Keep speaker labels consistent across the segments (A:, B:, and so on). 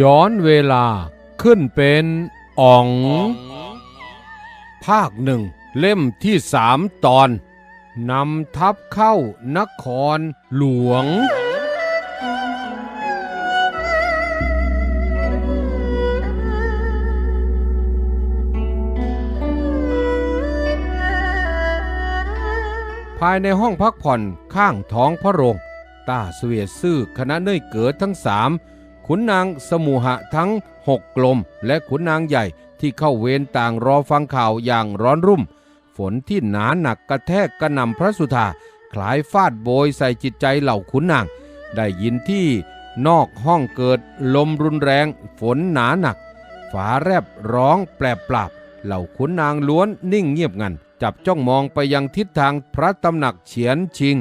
A: ย้อนเวลาขึ้นเป็นอ่อง ภาคหนึ่งเล่มที่สามตอนนำทัพเข้านครหลวง ภายในห้องพักผ่อนข้างท้องพระโรง ต้าเสวียซื่อคณะเนยเกิดทั้งสาม ขุนนางสมุหะทั้งหกกลม และขุนนางใหญ่ที่เข้าเวรต่างรอฟังข่าวอย่างร้อนรุ่ม ฝนที่หนาหนักกระแทกกระนำพระสุธาคล้ายฟาดโบยใส่จิตใจเหล่าขุนนาง ได้ยินที่นอกห้องเกิดลมรุนแรง ฝนหนาหนักฝาแรบร้องแปลบปราบ เหล่าขุนนางล้วนนิ่งเงียบงัน จับจ้องมองไปยังทิศทางพระตำหนักเฉียนชิง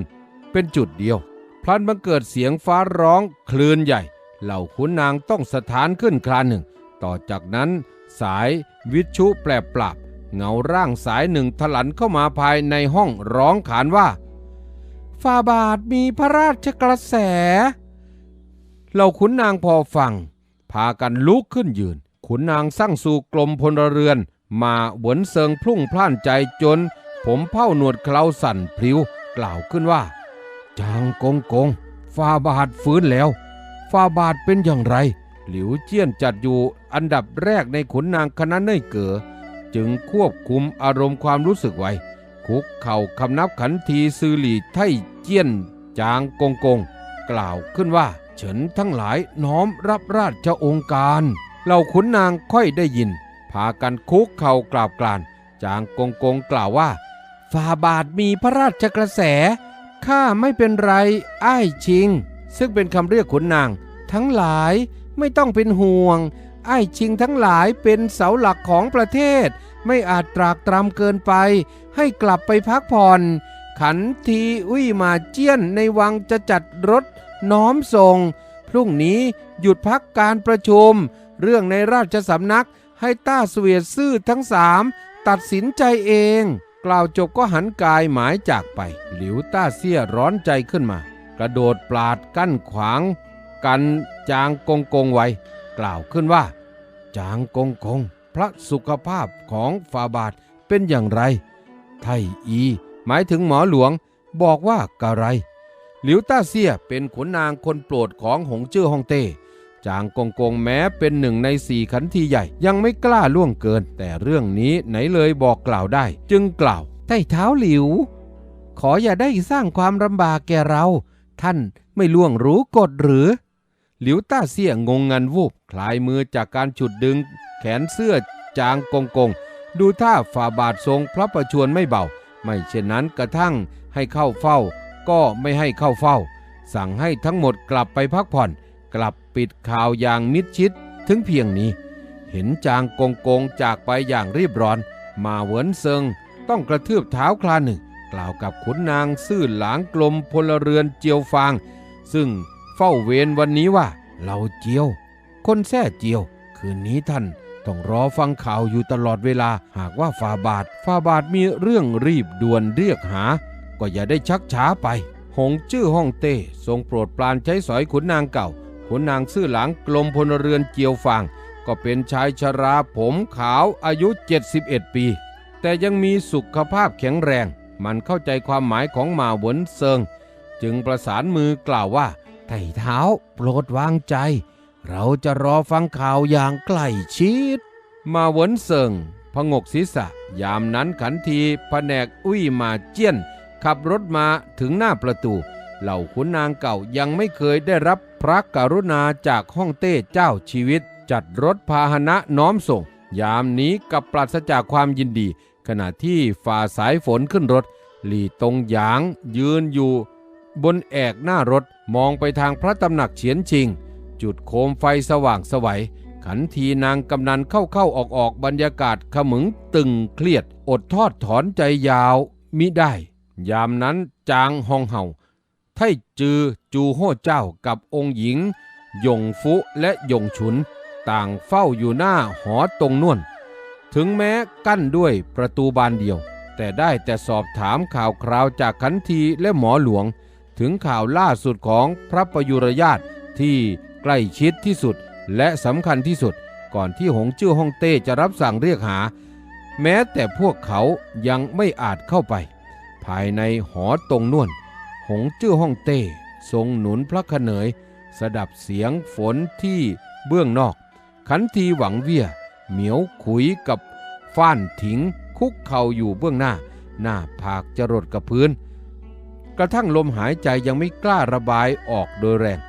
A: เป็นจุดเดียว พลันบังเกิดเสียงฟ้าร้องคลื่นใหญ่ เหล่าขุนนางต้องสถานขึ้นคลาหนึ่ง ต่อจากนั้นสายวิชุแปลปราบเงาร่างสายหนึ่งถลันเข้ามาภายในห้องร้องขานว่าฟาบาทมีพระราชกระแส เหล่าขุนนางพอฟัง พากันลุกขึ้นยืน ขุนนางสร้างสู่กลมพลเรือน มาหวนเซิงพลุ่งพล่านใจจน ผมเผ้าหนวดเคราสั่นพลิ้วกล่าวขึ้นว่า จางกงกงฟาบาทฟื้นแล้วาบาทเป็นอย่างไร หลิวเจี้ยนจัดอยู่อันดับแรกในขุนนางคณะเน่ยเก๋อจึงควบคุมอารมณ์ความรู้สึกไว้ คุกเข่าคำนับขันทีซือหลี่ไท่เจี้ยน จางกงกง กล่าวขึ้นว่า เฉินทั้งหลายน้อมรับราชองค์การ เหล่าขุนนางค่อยได้ยิน พากันคุกเข่ากราบกราน จางกงกงกล่าวว่าฝ่าบาทมีพระราชกระแส ข้าไม่เป็นไร อ้ายชิง ซึ่งเป็นคำเรียกขุนนาง ทั้งหลายไม่ต้องเป็นห่วง ไอ้ชิงทั้งหลายเป็นเสาหลักของประเทศ ไม่อาจตรากตรำเกินไป ให้กลับไปพักผ่อน ขันทีอุ้ยมาเจี้ยนในวังจะจัดรถน้อมส่ง พรุ่งนี้หยุดพักการประชุม เรื่องในราชสำนักให้ต้าเสวียดซื่อทั้งสามตัดสินใจเอง กล่าวจบก็หันกายหมายจากไป หลิวต้าเสียร้อนใจขึ้นมา กระโดดปลาดกั้นขวาง กันจางกงกงไว้ กล่าวขึ้นว่า จางกงกง พระสุขภาพของฟาบาทเป็นอย่างไร ไทอี หมายถึงหมอหลวงบอกว่ากะไรหลิวต้าเซียเป็นขุนนางคนโปรดของหงเจ้อฮ่องเต้จางกงกงแม้เป็นหนึ่งในสี่ขันทีใหญ่ ยังไม่กล้าล่วงเกิน แต่เรื่องนี้ไหนเลยบอกกล่าวได้ จึงกล่าวใต้เท้าหลิว ขออย่าได้สร้างความลำบากแก่เรา ท่านไม่ล่วงรู้กฎหรือ หลิวต้าเสี่ยงงงันวูบคลายมือจากการฉุดดึง แขนเสื้อจางกงกง ดูท่าฝ่าบาททรงพระประชวรไม่เบา ไม่เช่นนั้นกระทั่งให้เข้าเฝ้า ก็ไม่ให้เข้าเฝ้า สั่งให้ทั้งหมดกลับไปพักผ่อน กลับปิดข่าวอย่างมิดชิดถึงเพียงนี้ เห็นจางกงกงจากไปอย่างรีบร้อน มาเหวินเซิง ต้องกระทืบเท้าคลาหนึ่ง กล่าวกับขุนนางซื่อหลางกลมพลเรือนเจียวฟาง ซึ่ง เฝ้าเวรวันนี้ว่าเราเจียว คนแท้เจียว คืนนี้ท่านต้องรอฟังข่าวอยู่ตลอดเวลาหากว่าฟาบาทฟาบาทมีเรื่องรีบด่วนเรียกหา ก็อย่าได้ชักช้าไป หงจื้อฮ่องเต้ทรงโปรดปรานใช้สอยขุนนางเก่าขุนนางซื่อหลังกลมพลเรือนเจียวฟางก็เป็นชายชราผมขาวอายุ 71 ปี แต่ยังมีสุขภาพแข็งแรง มันเข้าใจความหมายของหมาหวนเซิง จึงประสานมือกล่าวว่า ไถ่เท้าโปรดวางใจ เราจะรอฟังข่าวอย่างใกล้ชิด มาเวินเซิงพงกศีรษะ ยามนั้นขันทีแผนกอุ้ยมาเจี้ยน ขับรถมาถึงหน้าประตู เหล่าขุนนางเก่ายังไม่เคยได้รับพระกรุณาจากฮ่องเต้เจ้าชีวิต จัดรถพาหนะน้อมส่ง ยามนี้กับปราศจากความยินดี ขณะที่ฝ่าสายฝนขึ้นรถ หลี่ตงหยางยืนอยู่ บนแอกหน้ารถ มองไปทางพระตำหนักเฉียนชิง จุดโคมไฟสว่างสวัย ขันทีนางกำนันเข้าเข้าออกออกบรรยากาศขมึงตึงเครียด อดทอดถอนใจยาวมิได้ ยามนั้นจางฮองเห่า ไทจือจูโฮ่เจ้ากับองค์หญิงหยงฟุและหยงฉุน ต่างเฝ้าอยู่หน้าหอตรงน่วน ถึงแม้กั้นด้วยประตูบานเดียว แต่ได้แต่สอบถามข่าวคราวจากขันทีและหมอหลวง ถึงข่าวล่าสุดของพระประยุรญาติที่ใกล้ชิดที่สุดและสำคัญที่สุด ก่อนที่หงจื้อฮ่องเต้จะรับสั่งเรียกหา แม้แต่พวกเขายังไม่อาจเข้าไป ภายในหอตรงน่วน หงจื้อฮ่องเต้ทรงหนุนพระขเนยสดับเสียงฝนที่เบื้องนอก ขันทีหวังเวีย เหมียวขุยกับฟ้านถิงคุกเข่าอยู่เบื้องหน้า หน้าผากจรดกับพื้น กระทั่งลมหายใจยังไม่กล้าระบายออกโดยแรง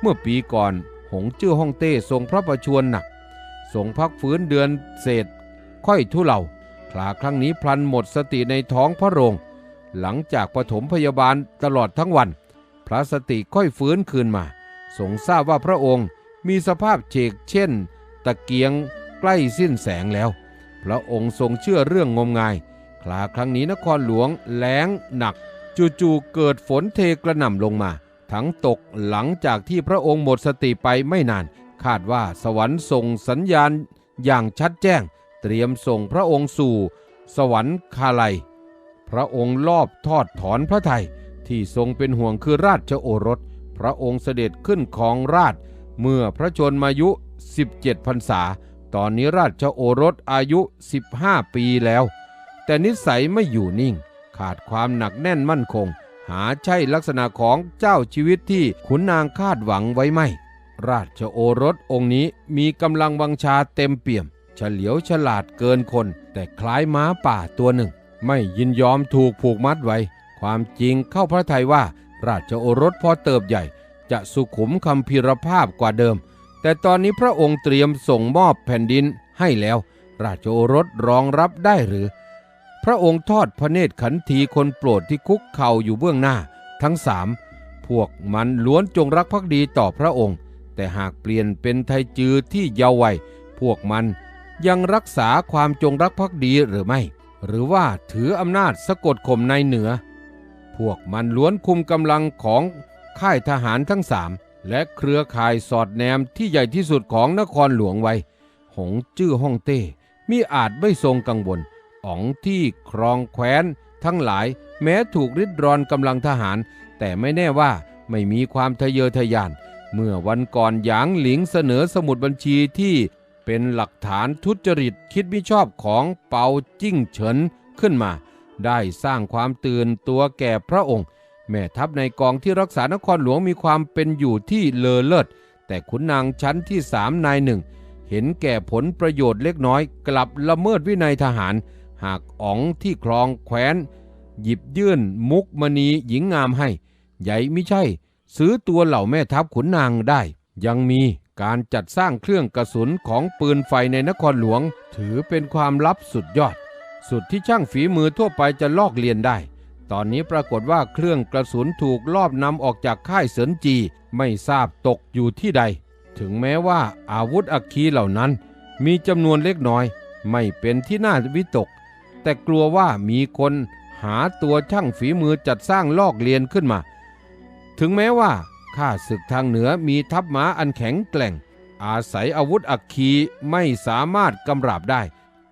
A: เมื่อปีก่อนหงจื้อฮ่องเต้ทรงพระประชวรหนักทรงพักฟื้นเดือนเศษ ค่อยทุเลาคลาครั้งนี้พลันหมดสติในท้องพระโรง หลังจากปฐมพยาบาลตลอดทั้งวัน พระสติค่อยฟื้นคืนมาทรงทราบว่าพระองค์มีสภาพเฉกเช่น ตะเกียงใกล้สิ้นแสงแล้ว พระองค์ทรงเชื่อเรื่องงมงาย คลาครั้งนี้นครหลวงแล้งหนัก จู่ๆเกิดฝนเทกระหน่ำลงมา ทั้งตกหลังจากที่พระองค์หมดสติไปไม่นาน คาดว่าสวรรค์ส่งสัญญาณอย่างชัดแจ้ง เตรียมส่งพระองค์สู่ สวรรค์คาลัยพระองค์ลอบทอดถอนพระไทยที่ทรงเป็นห่วงคือราชโอรส พระองค์เสด็จขึ้นของราช เมื่อพระชนมายุ 17พรรษา ตอนนี้ราชโอรสอายุ 15 ปีแล้ว แต่นิสัยไม่อยู่นิ่ง ขาดความหนักแน่นมั่นคง หาใช่ลักษณะของเจ้าชีวิตที่ขุนนางคาดหวังไว้ไม่ ราชโอรสองค์นี้มีกำลังวังชาเต็มเปี่ยม เฉลียวฉลาดเกินคน แต่คล้ายม้าป่าตัวหนึ่ง ไม่ยินยอมถูกผูกมัดไว้ ความจริงเข้าพระทัยว่า ราชโอรสพอเติบใหญ่ จะสุขุมคำพิรภาพกว่าเดิม แต่ตอนนี้พระองค์เตรียมส่งมอบแผ่นดินให้แล้ว ราชโอรสรองรับได้หรือ พระองค์ทอดพระเนตรขันทีคนโปรดที่คุกเข่าอยู่เบื้องหน้า ทั้งสามพวกมันล้วนจงรักภักดีต่อพระองค์ แต่หากเปลี่ยนเป็นไทยจือที่เยาว์วัยพวกมันยังรักษาความจงรักภักดีหรือไม่ หรือว่าถืออำนาจสะกดข่มในเหนือ พวกมันล้วนคุมกำลังของค่ายทหารทั้งสามและเครือข่ายสอดแนมที่ใหญ่ที่สุดของนครหลวงไว้ หงจื้อฮ่องเต้มิอาจไม่ทรงกังวล อ๋องที่ครองแคว้น ทั้งหลายแม้ถูกริดรอนกำลังทหาร แต่ไม่แน่ว่าไม่มีความทะเยอทะยาน เมื่อวันก่อนหยางหลิงเสนอสมุดบัญชีที่เป็นหลักฐานทุจริตคิดมิชอบของเปาจิ้งเฉินขึ้นมา ได้สร้างความตื่นตัวแก่พระองค์ แม่ทัพในกองที่รักษานครหลวงมีความเป็นอยู่ที่เลอเลิศ แต่ขุนนางชั้นที่สามนายหนึ่ง เห็นแก่ผลประโยชน์เล็กน้อย กลับละเมิดวินัยทหาร หากอ๋องที่ครองแคว้น หยิบยื่นมุกมณีหญิงงามให้ ใหญ่ไม่ใช่ ซื้อตัวเหล่าแม่ทัพขุนนางได้ ยังมีการจัดสร้างเครื่องกระสุนของปืนไฟในนครหลวง ถือเป็นความลับสุดยอด สุดที่ช่างฝีมือทั่วไปจะลอกเลียนได้ ตอนนี้ปรากฏว่าเครื่องกระสุนถูกลอบนำออกจากค่ายเสินจีไม่ทราบตกอยู่ที่ใด ถึงแม้ว่าอาวุธอัคคีเหล่านั้น มีจำนวนเล็กน้อย ไม่เป็นที่น่าวิตก แต่กลัวว่ามีคนหาตัวช่างฝีมือจัดสร้างลอกเลียนขึ้นมา ถึงแม้ว่าข้าศึกทางเหนือมีทัพม้าอันแข็งแกร่ง อาศัยอาวุธอัคคีไม่สามารถกำราบได้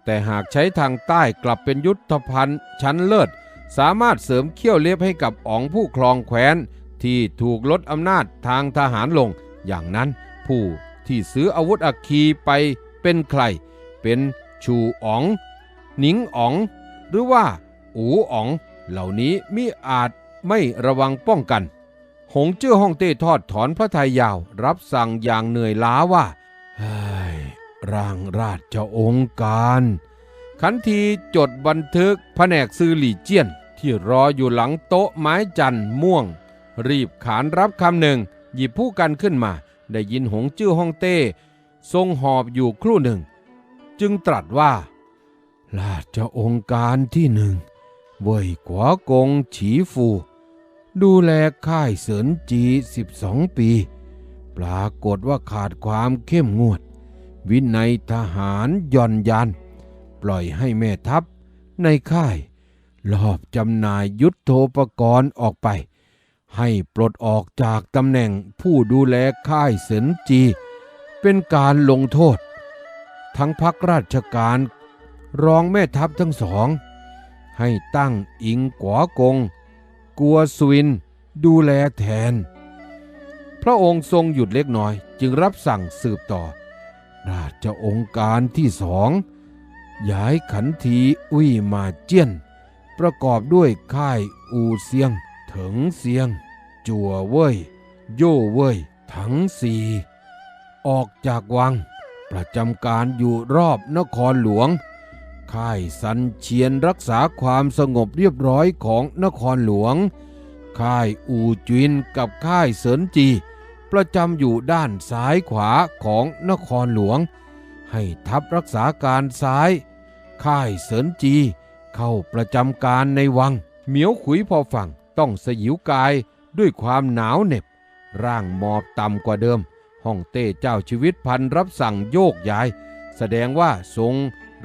A: แต่หากใช้ทางใต้กลับเป็นยุทธภัณฑ์ชั้นเลิศ สามารถเสริมเขี้ยวเล็บให้กับอ๋องผู้ครองแคว้น ที่ถูกลดอำนาจทางทหารลง อย่างนั้นผู้ที่ซื้ออาวุธอัคคีไปเป็นใคร เป็นชูอ๋อง หนิงอ๋อง หรือว่า อูอ๋อง เหล่านี้มิอาจไม่ระวังป้องกัน หงเจ้อฮ่องเต้ทอดถอนพระทัยยาว รับสั่งอย่างเหนื่อยล้าว่าเฮ้ยร่างราชองค์การ ขันทีจดบันทึกแผนกซื้อหลี่เจียน ที่รออยู่หลังโต๊ะไม้จันม่วง รีบขานรับคำหนึ่ง หยิบผู้กันขึ้นมา ได้ยินหงจื้อฮ่องเต้ ทรงหอบอยู่ครู่หนึ่ง จึงตรัสว่า ราชองค์การที่หนึ่ง เว่ยกัวกงฉีฟู ดูแลค่ายเสินจี12ปี ปรากฏว่าขาดความเข้มงวด วินัยทหารย่อนยัน ปล่อยให้แม่ทัพในค่ายลอบจำหน่ายยุทธโธปกรณ์ออกไป ให้ปลดออกจากตำแหน่งผู้ดูแลค่ายเสินจี เป็นการลงโทษ ทั้งพักราชการ รองแม่ทัพทั้งสอง ให้ตั้งอิงกัวกง กัวสวิน ดูแลแทน พระองค์ทรงหยุดเล็กน้อยจึงรับสั่งสืบต่อ ราชองค์การที่สองย้ายขันทีอุ้ยมาเจียน ประกอบด้วยค่ายอูเซียง เถิงเซียง จัวเว่ย โย่เว่ย ทั้งสี่ออกจากวัง ประจำการอยู่รอบนครหลวง ค่ายสันเชียนรักษาความสงบเรียบร้อยของนครหลวง ค่ายอูจินกับค่ายเสินจี ประจำอยู่ด้านซ้ายขวาของนครหลวง ให้ทัพรักษาการซ้าย ค่ายเสินจี เข้าประจำการในวัง เหมียวขุยพอฟังต้องสยิวกายด้วยความหนาวเหน็บ ร่างหมอบต่ำกว่าเดิม ห้องเต้เจ้าชีวิตพันรับสั่งโยกย้าย แสดงว่าทรง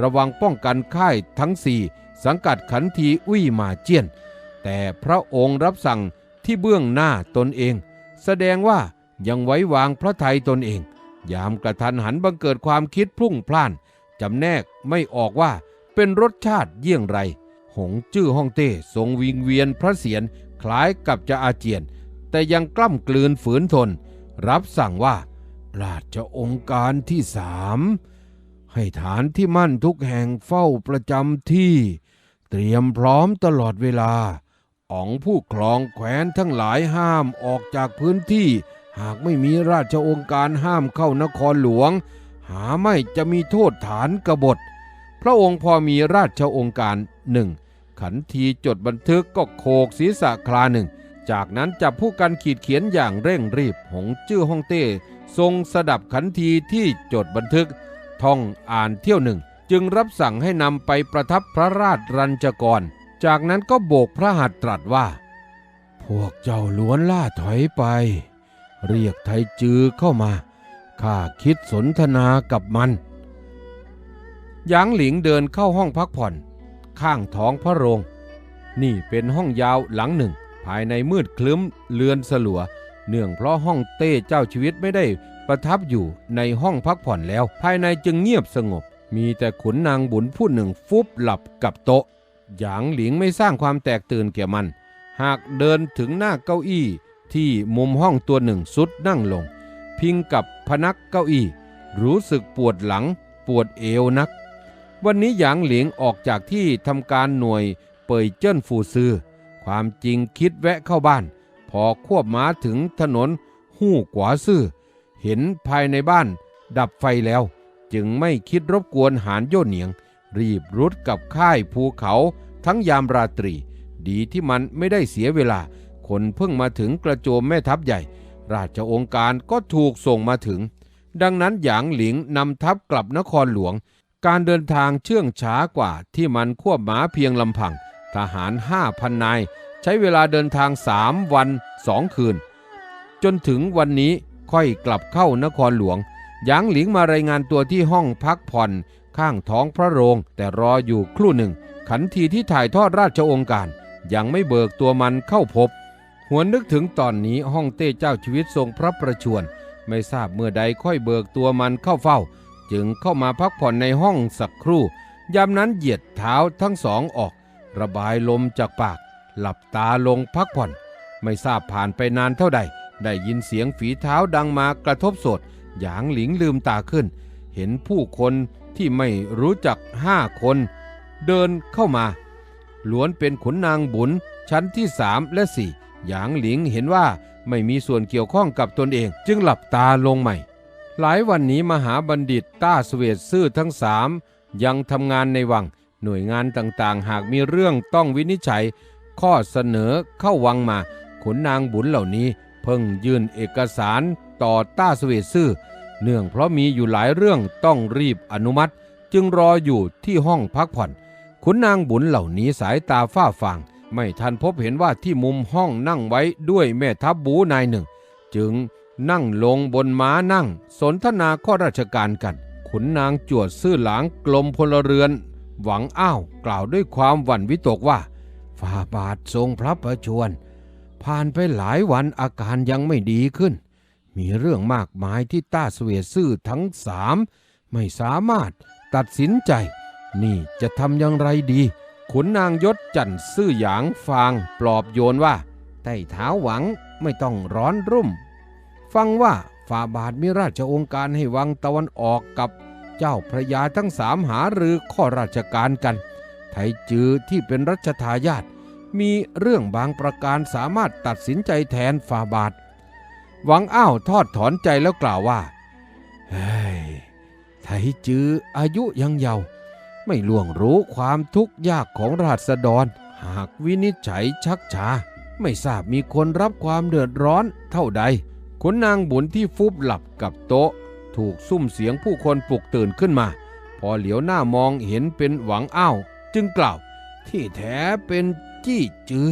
A: ระวังป้องกันค่ายทั้งสี่สังกัดขันทีอุ้ยมาเจียน แต่พระองค์รับสั่งที่เบื้องหน้าตนเอง แสดงว่ายังไว้วางพระทัยตนเอง ยามกระทันหันบังเกิดความคิดพลุ่งพล่านจำแนกไม่ออกว่าเป็นรสชาติเยี่ยงไร หงจื้อฮ่องเต้ทรงวิงเวียนพระเศียรคล้ายกับจะอาเจียน แต่ยังกล้ำกลืนฝืนทน รับสั่งว่าราชองค์การที่สาม ให้ฐานที่มั่นทุกแห่งเฝ้าประจำที่ เตรียมพร้อมตลอดเวลาอ๋องผู้ครองแคว้นทั้งหลายห้ามออกจากพื้นที่ หากไม่มีราชองค์การห้ามเข้านครหลวง หาไม่จะมีโทษฐานกบฏ พระองค์พอมีราชองค์การหนึ่งขันทีจดบันทึกก็โคกศีรษะคลาหนึ่ง จากนั้นจับผู้กันขีดเขียนอย่างเร่งรีบ หงจื้อฮ่องเต้ทรงสดับขันทีที่จดบันทึก ท่องอ่านเที่ยวหนึ่ง จึงรับสั่งให้นำไปประทับพระราชรัญจกร จากนั้นก็โบกพระหัตถ์ตรัสว่า พวกเจ้าล้วนล่าถอยไป เรียกไทจือเข้ามา ข้าคิดสนทนากับมันหยางหลิงเดินเข้าห้องพักผ่อน ข้างท้องพระโรง นี่เป็นห้องยาวหลังหนึ่ง ภายในมืดคลึ้มเลือนสลัว เนื่องเพราะห้องเต้เจ้าชีวิตไม่ได้ ประทับอยู่ในห้องพักผ่อนแล้ว ภายในจึงเงียบสงบ มีแต่ขุนนางบุญผู้หนึ่งฟุบหลับกับโต๊ะ หยางหลิงไม่สร้างความแตกตื่นแก่มัน หากเดินถึงหน้าเก้าอี้ ที่มุมห้องตัวหนึ่งสุดนั่งลง พิงกับพนักเก้าอี้ รู้สึกปวดหลัง ปวดเอวนัก วันนี้หยางหลิงออกจากที่ทำการหน่วยเปยเจิ้นฟูซือความจริงคิดแวะเข้าบ้าน พอควบม้าถึงถนนหู้กวาซื่อ เห็นภายในบ้าน ดับไฟแล้ว จึงไม่คิดรบกวนหานโยเหนียง รีบรุดกับค่ายภูเขาทั้งยามราตรี ดีที่มันไม่ได้เสียเวลา คนเพิ่งมาถึงกระโจมแม่ทัพใหญ่ ราชองค์การก็ถูกส่งมาถึง ดังนั้นหยางหลิงนำทัพกลับนครหลวง การเดินทางเชื่องช้ากว่าที่มันควบม้าเพียงลำพัง ทหารห้าพันนาย ใช้เวลาเดินทางสามวันสองคืน จนถึงวันนี้ ค่อยกลับเข้านครหลวง หยางหลิงมารายงานตัวที่ห้องพักผ่อน ข้างท้องพระโรง แต่รออยู่ครู่หนึ่ง ขันทีที่ถ่ายทอดราชองค์การ ยังไม่เบิกตัวมันเข้าพบ หวนนึกถึงตอนนี้ห้องเต้เจ้าชีวิตทรงพระประชวรไม่ทราบเมื่อใดค่อยเบิกตัวมันเข้าเฝ้า จึงเข้ามาพักผ่อนในห้องสักครู่ ยามนั้นเหยียดเท้าทั้งสองออก ระบายลมจากปาก หลับตาลงพักผ่อน ไม่ทราบผ่านไปนานเท่าใด ได้ยินเสียงฝีเท้าดังมากระทบโสด หยางหลิงลืมตาขึ้น เห็นผู้คนที่ไม่รู้จักห้าคน เดินเข้ามาล้วนเป็นขุนนางบุญชั้นที่สามและสี่หยางหลิงเห็นว่าไม่มีส่วนเกี่ยวข้องกับตนเอง จึงหลับตาลงใหม่ หลายวันนี้มหาบัณฑิตต้าสเวตซื่อทั้งสามยังทำงานในวัง หน่วยงานต่างๆ หากมีเรื่องต้องวินิจฉัย ข้อเสนอเข้าวังมาขุนนางบุญเหล่านี้ เพิ่งยื่นเอกสารต่อต้าสเวซื่อ เนื่องเพราะมีอยู่หลายเรื่องต้องรีบอนุมัติ จึงรออยู่ที่ห้องพักผ่อนขุนนางบุญเหล่านี้สายตาฝ้าฟางไม่ทันพบเห็นว่าที่มุมห้องนั่งไว้ด้วยแม่ทัพบูนายหนึ่ง จึงนั่งลงบนม้านั่ง สนทนาข้อราชการกัน ขุนนางจวดซื่อหลางกลมพลเรือน หวังอ้าวกล่าวด้วยความหวั่นวิตกว่าฝ่าบาททรงพระประชวร ผ่านไปหลายวันอาการยังไม่ดีขึ้น มีเรื่องมากมายที่ต้าเสวียซื่อทั้งสามไม่สามารถตัดสินใจ นี่จะทำอย่างไรดี ขุนนางยศจันทร์ซื่อหยางฟางปลอบโยนว่าใต้เท้าหวังไม่ต้องร้อนรุ่ม ฟังว่าฝ่าบาทมีราชองค์การให้วังตะวันออกกับเจ้าพระยาทั้งสามหารือข้อราชการกัน ไทจือที่เป็นรัชทายาท มีเรื่องบางประการสามารถตัดสินใจแทนฝ่าบาท หวังอ้าวทอดถอนใจแล้วกล่าวว่า เฮ้ย ไทจืออายุยังเยาว์ไม่ล่วงรู้ความทุกข์ยากของราษฎร หากวินิจฉัยชักช้า ไม่ทราบมีคนรับความเดือดร้อนเท่าใดขุนนางบุญที่ฟุบหลับกับโต๊ะ ถูกซุ่มเสียงผู้คนปลุกตื่นขึ้นมา พอเหลียวหน้ามองเห็นเป็นหวังอ้าว จึงกล่าว ที่แท้เป็น จี้จือ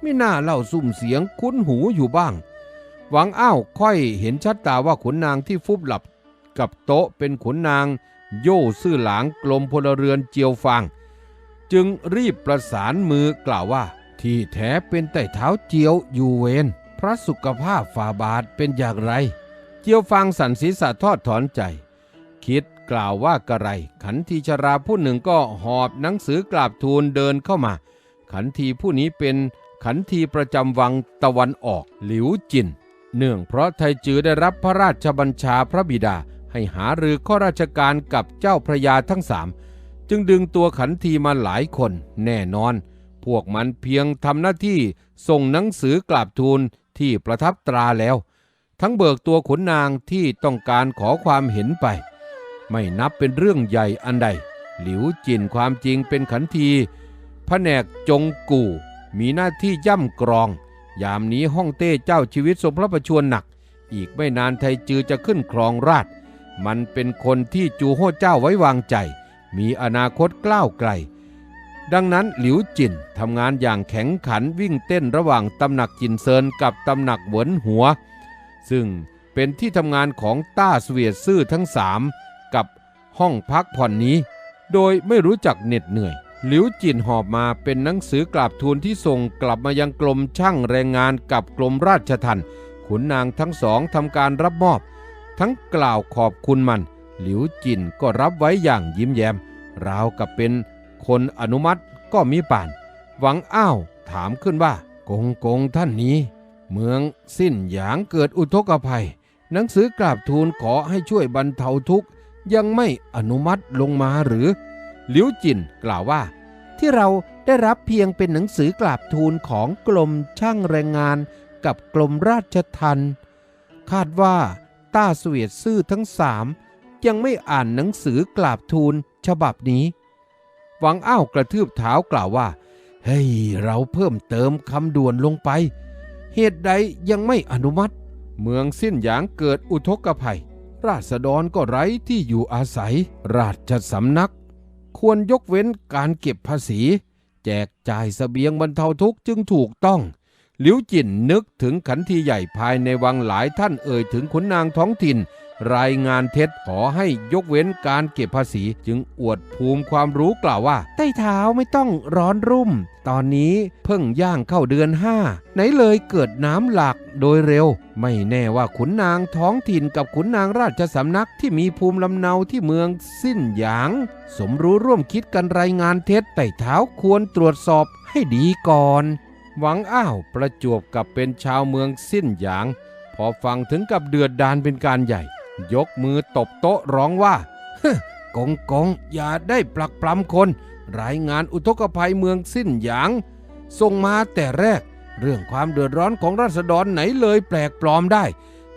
A: ไม่น่าเล่าซุ่มเสียงคุ้นหูอยู่บ้าง หวังอ้าวค่อยเห็นชัดตาว่าขุนนางที่ฟุบหลับ กับโต๊ะเป็นขุนนาง โย่ซื่อหลางกลมพลเรือนเจียวฟางจึงรีบประสานมือกล่าวว่า ที่แท้เป็นแต่เท้าเจียวอยู่เวรพระสุขภาพฝ่าบาทเป็นอย่างไร เจียวฟางสันศีรษะทอดถอนใจ คิดกล่าวว่ากระไร ขันทีชราผู้หนึ่งก็หอบหนังสือกราบทูลเดินเข้ามา ขันทีผู้นี้เป็นขันทีประจำวังตะวันออกหลิวจิน เนื่องเพราะไทจือได้รับพระราชบัญชาพระบิดาให้หารือข้อราชการกับเจ้าพระยาทั้งสามจึงดึงตัวขันทีมาหลายคนแน่นอน พวกมันเพียงทำหน้าที่ส่งหนังสือกราบทูลที่ประทับตราแล้ว ทั้งเบิกตัวขุนนางที่ต้องการขอความเห็นไป ไม่นับเป็นเรื่องใหญ่อันใด หลิวจินความจริงเป็นขันที แผนกจงกู่ มีหน้าที่ย่ำกรอง ยามนี้ห้องเต้เจ้าชีวิตทรงพระประชวรหนัก อีกไม่นานไทจือจะขึ้นครองราช มันเป็นคนที่จูโฮเจ้าไว้วางใจ มีอนาคตกล้าวไกล ดังนั้นหลิวจินทำงานอย่างแข็งขันวิ่งเต้นระหว่างตำหนักจินเซินกับตำหนักเหวินหัว ซึ่งเป็นที่ทำงานของต้าเสวียดซื่อทั้งสามกับห้องพักผ่อนนี้ โดยไม่รู้จักเหน็ดเหนื่อย หลิวจินหอบมาเป็นหนังสือกราบทูลที่ส่งกลับมายังกรมช่างแรงงานกับกรมราชทัณฑ์ขุนนางทั้งสองทำการรับมอบ ทั้งกล่าวขอบคุณมัน หลิวจินก็รับไว้อย่างยิ้มแย้ม ราวกับเป็นคนอนุมัติก็มีป่าน หวังอ้าวถามขึ้นว่า กงกงท่านนี้ เมืองสิ้นหยางเกิดอุทกภัย หนังสือกราบทูลขอให้ช่วยบรรเทาทุกข์ยังไม่อนุมัติลงมาหรือ ลิวจินกล่าวว่า ที่เราได้รับเพียงเป็นหนังสือกราบทูลของกรมช่างแรงงานกับกรมราชทัณฑ์คาดว่าต้าเสวียดซื่อทั้งสามยังไม่อ่านหนังสือกราบทูลฉบับนี้ หวังอ้าวกระทืบเท้ากล่าวว่า เฮ้ย เราเพิ่มเติมคำด่วนลงไป เหตุใดยังไม่อนุมัติ เมืองสิ้นหยางเกิดอุทกภัย ราษฎรก็ไร้ที่อยู่อาศัย ราชสำนัก ควรยกเว้นการเก็บภาษี แจกจ่ายสเสบียงบรรเทาทุกข์จึงถูกต้องหลิวจินนึกถึงขันทีใหญ่ภายในวังหลายท่านเอ่ยถึงขุนนางท้องถิ่น รายงานเท็จขอให้ยกเว้นการเก็บภาษี จึงอวดภูมิความรู้กล่าวว่า ใต้เท้าไม่ต้องร้อนรุ่ม ตอนนี้เพิ่งย่างเข้าเดือนห้าไหนเลยเกิดน้ำหลากโดยเร็ว ไม่แน่ว่าขุนนางท้องถิ่นกับขุนนางราชสำนักที่มีภูมิลำเนาที่เมืองสิ้นหยาง สมรู้ร่วมคิดกันรายงานเท็จไต่เท้าควรตรวจสอบให้ดีก่อน หวังอ้าวประจวบกับเป็นชาวเมืองสิ้นหยาง พอฟังถึงกับเดือดดานเป็นการใหญ่ ยกมือตบโต๊ะร้องว่ากงกงอย่าได้ปลักปลำคน รายงานอุทกภัยเมืองสิ้นหยางส่งมาแต่แรก เรื่องความเดือดร้อนของราษฎรไหนเลยแปลกปลอมได้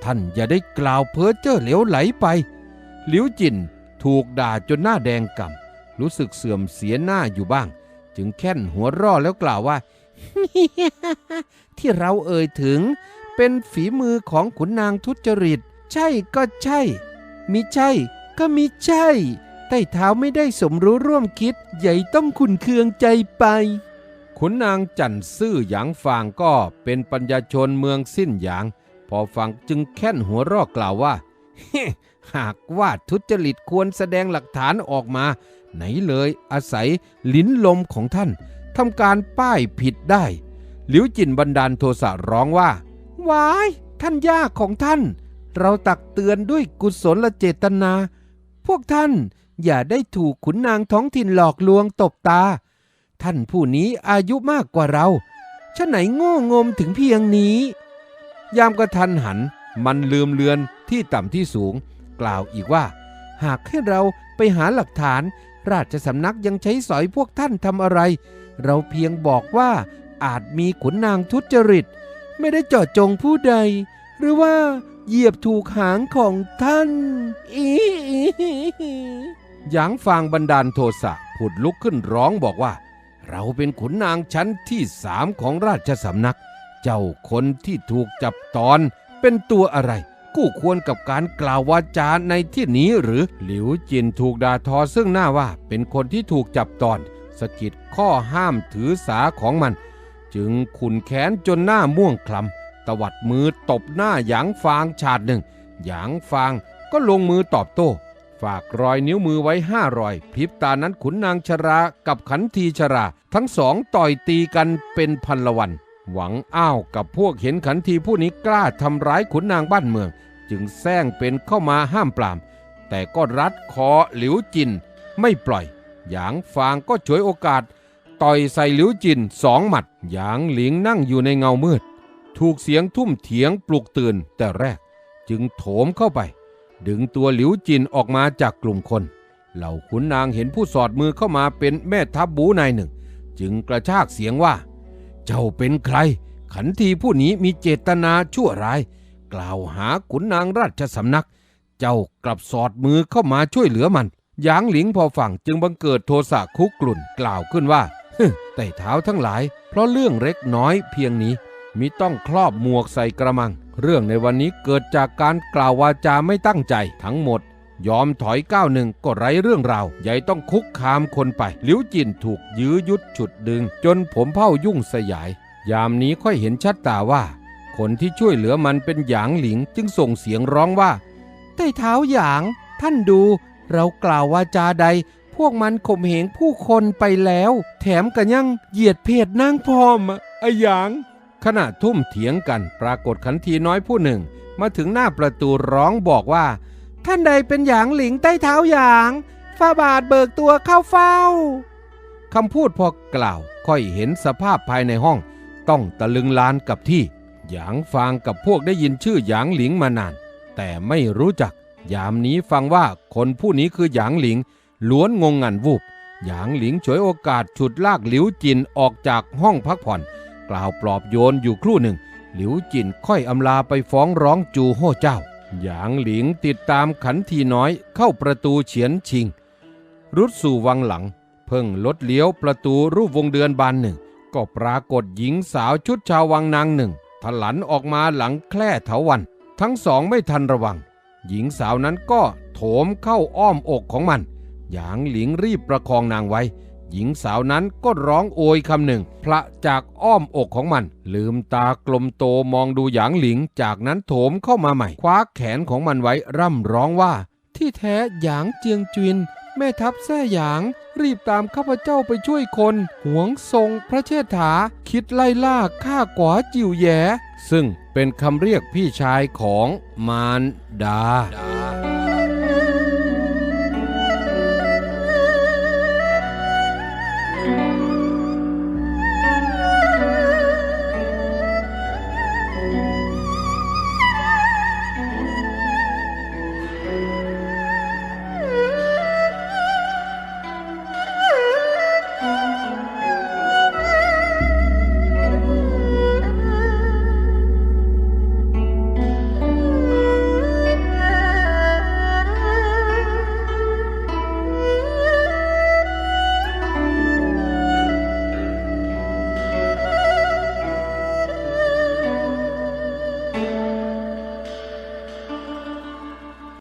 A: ท่านอย่าได้กล่าวเพ้อเจ้อเหลวไหลไป หลิวจินถูกด่าจนหน้าแดงก่ำรู้สึกเสื่อมเสียหน้าอยู่บ้าง จึงแค่นหัวร่อแล้วกล่าวว่า ที่เราเอ่ยถึงเป็นฝีมือของขุนนางทุจริต ใช่ก็ใช่ มิใช่ก็มิใช่ ใต้เท้าไม่ได้สมรู้ร่วมคิด ใหญ่ต้องขุนเคืองใจไป ขุนนางจันซื่อหยางฟางก็เป็นปัญญาชนเมืองสิ้นหยาง พอฟังจึงแค่นหัวรอกกล่าวว่า หากว่าทุจริตควรแสดงหลักฐานออกมา ไหนเลยอาศัยลิ้นลมของท่านทำการป้ายผิดได้ หลิวจินบันดาลโทสะร้องว่า วาย ท่านย่าของท่าน เราตักเตือนด้วยกุศลเจตนา พวกท่านอย่าได้ถูกขุนนางท้องถิ่นหลอกลวงตบตา ท่านผู้นี้อายุมากกว่าเราฉะไหนโง่งมถึงเพียงนี้ ยามกระทันหันมันลืมเลือนที่ต่ำที่สูง กล่าวอีกว่า หากให้เราไปหาหลักฐาน ราชสำนักยังใช้สอยพวกท่านทำอะไร เราเพียงบอกว่าอาจมีขุนนางทุจริต ไม่ได้เจาะจงผู้ใด หรือว่า เหยียบถูกหางของท่าน อีหยางฟางบันดาลโทสะผุดลุกขึ้นร้องบอกว่า เราเป็นขุนนางชั้นที่สามของราชสำนัก เจ้าคนที่ถูกจับตอนเป็นตัวอะไรกู้ควรกับการกล่าววาจาในที่นี้หรือหลิวจินถูกด่าทอซึ่งหน้าว่าเป็นคนที่ถูกจับตอนสะกิดข้อห้ามถือสาของมัน จึงขุนแขนจนหน้าม่วงคล้ำ ตวัดมือตบหน้าหยางฟางฉาดหนึ่ง หยางฟางก็ลงมือตอบโต้ ฝากรอยนิ้วมือไว้ห้ารอย พริบตานั้นขุนนางชรากับขันทีชรา ทั้งสองต่อยตีกันเป็นพันละวัน หวังอ้าวกับพวกเห็นขันทีผู้นี้กล้าทำร้ายขุนนางบ้านเมือง จึงแซงเป็นเข้ามาห้ามปราม แต่ก็รัดคอหลิวจิน ไม่ปล่อย หยางฟางก็ฉวยโอกาส ต่อยใส่หลิวจินสองหมัด หยางหลิงนั่งอยู่ในเงามืด ถูกเสียงทุ่มเถียงปลุกตื่นแต่แรก จึงโถมเข้าไป ดึงตัวหลิวจินออกมาจากกลุ่มคน เหล่าขุนนางเห็นผู้สอดมือเข้ามาเป็นแม่ทัพบูนายหนึ่ง จึงกระชากเสียงว่า เจ้าเป็นใคร ขันทีผู้นี้มีเจตนาชั่วร้าย กล่าวหาขุนนางราชสำนัก เจ้ากลับสอดมือเข้ามาช่วยเหลือมันหยางหลิงพอฟังจึงบังเกิดโทสะคุกกลุ่นกล่าวขึ้นว่าฮึแต่เท้าทั้งหลาย เพราะเรื่องเล็กน้อยเพียงนี้ มิต้องครอบหมวกใส่กระมัง เรื่องในวันนี้เกิดจากการกล่าววาจาไม่ตั้งใจทั้งหมด ยอมถอยก้าวหนึ่งก็ไร้เรื่องราวใหญ่ต้องคุกคามคนไปหลิวจินถูกยื้อยุดฉุดดึง จนผมเผ้ายุ่งสยาย ยามนี้ค่อยเห็นชัดตาว่า คนที่ช่วยเหลือมันเป็นหยางหลิงจึงส่งเสียงร้องว่าใต้เท้าหยาง ท่านดู เรากล่าววาจาใด พวกมันข่มเหงผู้คนไปแล้ว แถมกันยังเหยียดเพศนางพอมอะไอะหยาง ขณะทุ่มเถียงกันปรากฏขันทีน้อยผู้หนึ่ง มาถึงหน้าประตูร้องบอกว่า ท่านใดเป็นหยางหลิงใต้เท้าหยางฝ้าบาทเบิกตัวเข้าเฝ้าคำพูดพอกล่าวค่อยเห็นสภาพภายในห้อง ต้องตะลึงลานกับที่ หยางฟางกับพวกได้ยินชื่อหยางหลิงมานาน แต่ไม่รู้จัก ยามนี้ฟังว่าคนผู้นี้คือหยางหลิง ล้วนงงงันวูบหยางหลิงฉวยโอกาสฉุดลากหลิวจินออกจากห้องพักผ่อน กล่าวปลอบโยนอยู่ครู่หนึ่ง หลิวจินค่อยอำลาไปฟ้องร้องจูโฮ่เจ้า หยางหลิงติดตามขันทีน้อยเข้าประตูเฉียนชิง รุดสู่วังหลัง เพิ่งลดเลี้ยวประตูรูปวงเดือนบานหนึ่ง ก็ปรากฏหญิงสาวชุดชาววังนางหนึ่งถลันออกมาหลังแคร่เถาวัน ทั้งสองไม่ทันระวัง หญิงสาวนั้นก็โถมเข้าอ้อมอกของมัน หยางหลิงรีบประคองนางไว้ หญิงสาวนั้นก็ร้องโอยคำหนึ่ง พระจากอ้อมอกของมัน ลืมตากลมโตมองดูหยางหลิง จากนั้นโถมเข้ามาใหม่ คว้าแขนของมันไว้ร่ำร้องว่า ที่แท้หยางเจียงจวินแม่ทัพแท่หยาง รีบตามข้าพเจ้าไปช่วยคน หวงทรงพระเชษฐา คิดไล่ล่าฆ่ากวาจิวแยซึ่งเป็นคำเรียกพี่ชายของมารดา